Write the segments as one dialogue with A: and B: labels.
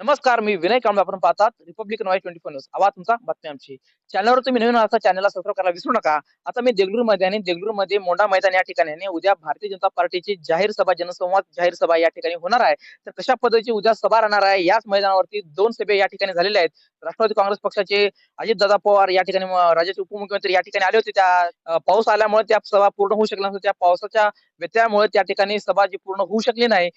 A: नमस्कार मी विनय कांबळे. आपण पाहतात Republican Y twenty four news आवाज तुमचा बातमी आमची. चॅनलवर तुम्ही नवीन असता चॅनलला सबस्क्राईब करायला विसरू नका. आता मी देगलूरमध्ये आणि देगलूरमध्ये मोंडा मैदान या ठिकाणी उद्या भारतीय जनता पार्टीची जाहीर सभा जनसंवाद जाहीर सभा या ठिकाणी होणार आहे. तर कशा पद्धतीची उद्या सभा राहणार आहे याच मैदानावरती दोन सभे या ठिकाणी झालेल्या आहेत. राष्ट्रवादी काँग्रेस पक्षाचे अजितदादा पवार या ठिकाणी राज्याचे उपमुख्यमंत्री या ठिकाणी आले होते. त्या पाऊस आल्यामुळे त्या सभा पूर्ण होऊ शकल्या नव्हत्या त्या पावसाच्या व्यत्ययामुळे त्या ठिकाणी सभा जी पूर्ण होऊ शकली नाही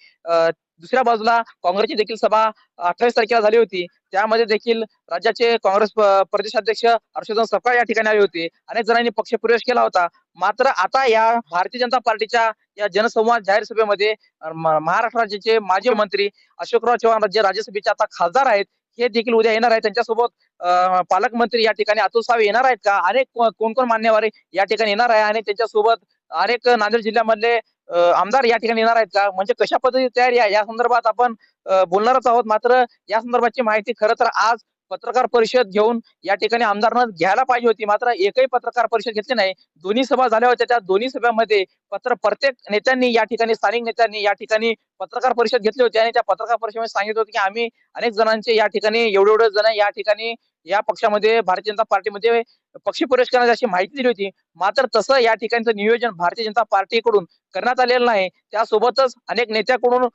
A: दुसऱ्या बाजूला काँग्रेसची देखील सभा अठ्ठावीस तारखेला झाली होती. त्यामध्ये देखील राज्याचे काँग्रेस प्रदेशाध्यक्ष हर्षवर्धन सपकाळ या ठिकाणी आले होते. अनेक जणांनी पक्ष प्रवेश केला होता. मात्र आता या भारतीय जनता पार्टीच्या या जनसंवाद जाहीर सभेमध्ये महाराष्ट्र राज्याचे माजी मंत्री अशोकराव चव्हाण राज्य राज्यसभेचे आता खासदार आहेत. हे देखील उद्या येणार आहेत. त्यांच्यासोबत पालकमंत्री या ठिकाणी अतुल सावे येणार आहेत का? अनेक कोण कोण मान्यवर या ठिकाणी येणार आहे. आणि त्यांच्यासोबत अनेक नांदेड जिल्ह्यामधले आमदार या ठिकाणी येणार आहेत का? म्हणजे कशा पद्धतीची तयारी आहे? या संदर्भात आपण बोलणारच आहोत. मात्र या संदर्भाची माहिती खरं तर आज पत्रकार परिषद घेऊन या ठिकाणी आमदारांना घ्यायला पाहिजे होती. मात्र एकही पत्रकार परिषद घेतली नाही. दोन्ही सभा झाल्या होत्या. त्या दोन्ही सभांमध्ये पत्र प्रत्येक नेत्यांनी या ठिकाणी स्थानिक नेत्यांनी या ठिकाणी पत्रकार परिषद घेतली होती. आणि त्या पत्रकार परिषदेमध्ये सांगितलं होतं की आम्ही अनेक जणांचे या ठिकाणी एवढे एवढे जण या ठिकाणी या पक्षामध्ये भारतीय जनता पार्टीमध्ये पक्षी प्रवेश करण्याची अशी माहिती दिली होती. मात्र तसं या ठिकाणचं नियोजन भारतीय जनता पार्टीकडून करण्यात आलेलं नाही. त्यासोबतच अनेक नेत्याकडून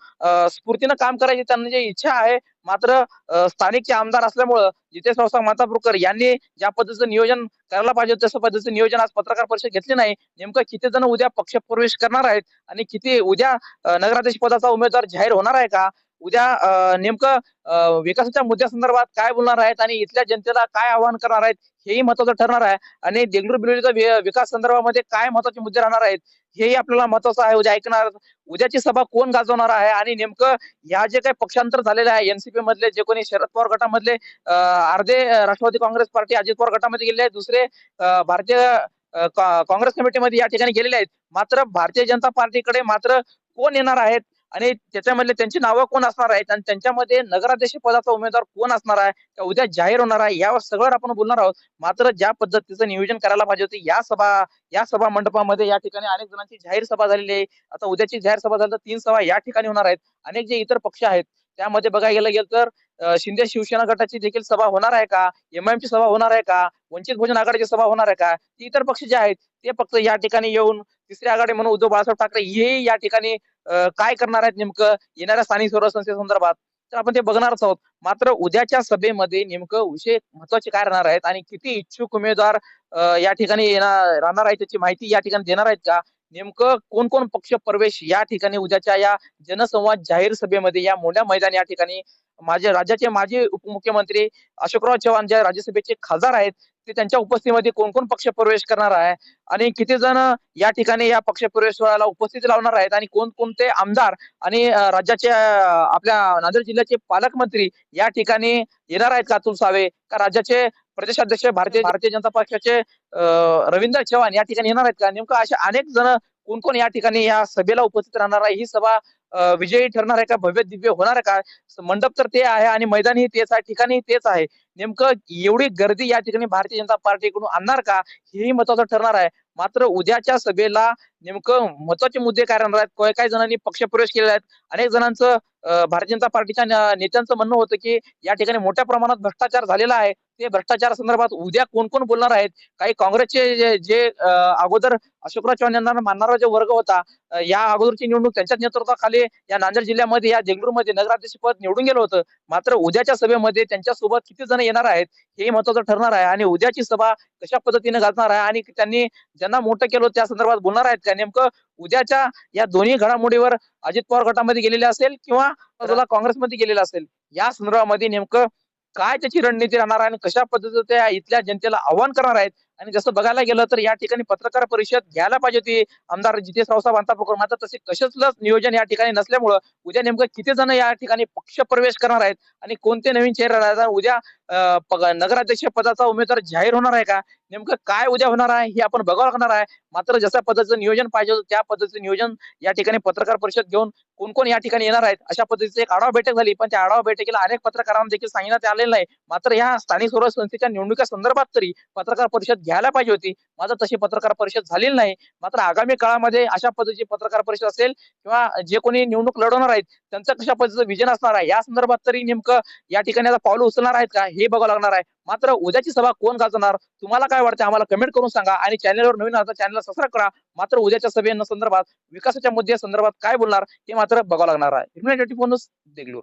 A: स्फूर्तीनं काम करायची त्यांना जी इच्छा आहे मात्र स्थानिकचे आमदार असल्यामुळं जितेश रावसाहेब मातापूरकर यांनी ज्या पद्धतीचं नियोजन करायला पाहिजे तसं पद्धतीचं नियोजन आज पत्रकार परिषद घेतली नाही. नेमकं किती जण उद्या पक्ष प्रवेश करणार आहेत आणि किती उद्या नगराध्यक्ष पदाचा उमेदवार जाहीर होणार आहे का? उद्या नेमकं अं, विकासाच्या मुद्द्यासंदर्भात काय बोलणार आहेत आणि इथल्या जनतेला काय आवाहन करणार आहेत हेही महत्वाचं ठरणार आहे. आणि देगलूर बिलोलीचा वि- विकास संदर्भामध्ये काय महत्त्वाचे मुद्दे राहणार आहेत हेही आपल्याला महत्वाचं आहे उद्या ऐकणार. उद्याची सभा कोण गाजवणार आहे आणि नेमकं ह्या जे काही पक्षांतर झालेलं आहे एनसीपी मधले जे कोणी शरद पवार गटामधले अर्धे राष्ट्रवादी काँग्रेस पार्टी अजित पवार गटामध्ये गेले आहेत दुसरे भारतीय का- काँग्रेस कमिटीमध्ये या ठिकाणी गेलेले आहेत. मात्र भारतीय जनता पार्टीकडे मात्र कोण येणार आहेत आणि त्याच्यामधले त्यांची नावं कोण असणार आहेत? आणि त्यांच्यामध्ये नगराध्यक्ष पदाचा उमेदवार कोण असणार आहे? का उद्या जाहीर होणार आहे? यावर सगळं आपण बोलणार आहोत. मात्र ज्या पद्धतीचं नियोजन करायला पाहिजे होते या सभा या सभा मंडपामध्ये या ठिकाणी अनेक जणांची जाहीर सभा झालेली आहे. आता उद्याची जाहीर सभा झाली तर तीन सभा या ठिकाणी होणार आहेत. अनेक जे इतर पक्ष आहेत त्यामध्ये बघायला गेलं गेलं तर शिंदे शिवसेना गटाची देखील सभा होणार आहे का? एमआयएमची सभा होणार आहे का? वंचित बहुजन आघाडीची सभा होणार आहे का? इतर पक्ष जे आहेत ते फक्त या ठिकाणी येऊन तिसरी आघाडी म्हणून उद्धव बाळासाहेब ठाकरे हे या ठिकाणी काय करणार आहेत नेमकं? येणाऱ्या स्थानिक स्वराज्य संस्थेसंदर्भात तर आपण ते बघणारच आहोत. मात्र उद्याच्या सभेमध्ये नेमकं विषय महत्त्वाचे काय राहणार आहेत आणि किती इच्छुक उमेदवार या ठिकाणी येणार राहणार आहेत त्याची माहिती या ठिकाणी देणार आहेत का? नेमकं कोण कोण पक्ष प्रवेश या ठिकाणी उद्याच्या या जनसंवाद जाहीर सभेमध्ये या मोठ्या मैदान या ठिकाणी माझे राज्याचे माजी उपमुख्यमंत्री अशोकराव चव्हाण जे राज्यसभेचे खासदार आहेत ते त्यांच्या उपस्थितीमध्ये कोण कोण पक्ष प्रवेश करणार आहे? आणि किती जण या ठिकाणी या पक्ष प्रवेश सोहळ्याला उपस्थिती लावणार आहेत? आणि कोणकोणते आमदार आणि राज्याचे आपल्या नांदेड जिल्ह्याचे पालकमंत्री या ठिकाणी येणार आहेत का अतुल सावे का राज्याचे प्रदेशाध्यक्ष भारतीय भारतीय जनता पक्षाचे रवींद्र चव्हाण या ठिकाणी येणार आहेत का? नेमकं असे अनेक जण कोण कोण या ठिकाणी या सभेला उपस्थित राहणार आहे? ही सभा विजयी ठरणार आहे का? भव्य दिव्य होणार आहे का? मंडप तर ते आहे आणि मैदान ही तेच आहे ठिकाणी तेच आहे. नेमकं एवढी गर्दी या ठिकाणी भारतीय जनता पार्टीकडून आणणार का? हेही महत्वाचं ठरणार आहे. मात्र उद्याच्या सभेला नेमकं महत्त्वाचे मुद्दे काय राहणार आहेत? काही काही जणांनी पक्ष प्रवेश आहेत अनेक जणांचं भारतीय जनता पार्टीच्या नेत्यांचं म्हणणं होतं की या ठिकाणी मोठ्या प्रमाणात भ्रष्टाचार झालेला आहे. ते भ्रष्टाचार संदर्भात उद्या कोण कोण बोलणार आहेत? काही काँग्रेसचे जे- अगोदर अशोकराव चव्हाण यांना मानणारा जो वर्ग होता या अगोदरची निवडणूक त्यांच्याच नेतृत्वाखाली या नांदेड जिल्ह्यामध्ये या देगलूरमध्ये नगराध्यक्ष पद निवडून गेलं होतं. मात्र उद्याच्या सभेमध्ये त्यांच्यासोबत किती जण येणार आहेत हे महत्वाचं ठरणार आहे. आणि उद्याची सभा कशा पद्धतीने गाजणार आहे? आणि त्यांनी ज्यांना मोठं केलं त्या संदर्भात बोलणार आहेत का? नेमकं उद्याच्या या दोन्ही घडामोडीवर अजित पवार गटामध्ये गेलेले असेल किंवा काँग्रेसमध्ये गेलेला असेल? या संदर्भामध्ये नेमकं काय त्याची रणनीती राहणार आहे आणि कशा पद्धतीचं त्या इथल्या जनतेला आव्हान करणार आहेत? आणि जसं बघायला गेलं तर या ठिकाणी पत्रकार परिषद घ्यायला पाहिजे होती. आमदार जितेश रावसाहेब अंतापूरकर मात्र तसे कशाच नियोजन या ठिकाणी नसल्यामुळं उद्या नेमकं किती जण या ठिकाणी पक्ष प्रवेश करणार आहेत आणि कोणते नवीन चेहरे राहणार उद्या नगराध्यक्ष पदाचा उमेदवार जाहीर होणार आहे का? नेमकं काय उद्या होणार आहे हे आपण बघावं लागणार आहे. मात्र जशा पद्धतीचं नियोजन पाहिजे होतं त्या पद्धतीचं नियोजन या ठिकाणी पत्रकार परिषद घेऊन कोण कोण या ठिकाणी येणार आहेत? अशा पद्धतीची एक आढावा बैठक झाली. पण त्या आढावा बैठकीला अनेक पत्रकारांना देखील सांगण्यात आलेलं नाही. मात्र या स्थानिक स्वराज्य संस्थेच्या निवडणुका संदर्भात तरी पत्रकार परिषद घ्यायला पाहिजे होती. मात्र तशी पत्रकार परिषद झालेली नाही. मात्र आगामी काळामध्ये अशा पद्धतीची पत्रकार परिषद असेल किंवा जे कोणी निवडणूक लढवणार आहेत त्यांचं कशा पद्धतीचं विजन असणार आहे या संदर्भात तरी नेमकं या ठिकाणी आता पावलं उचलणार आहेत का हे बघावं लागणार आहे. मात्र उद्याची सभा कोण गाजणार तुम्हाला काय वाटतं आम्हाला कमेंट करून सांगा आणि चॅनलवर नवीन आता चॅनलला सबस्क्राईब करा. मात्र उद्याच्या सभेनं संदर्भात विकासाच्या मुद्द्या संदर्भात काय बोलणार हे मात्र बघावं लागणार आहे. ट्वेंटी देगलूर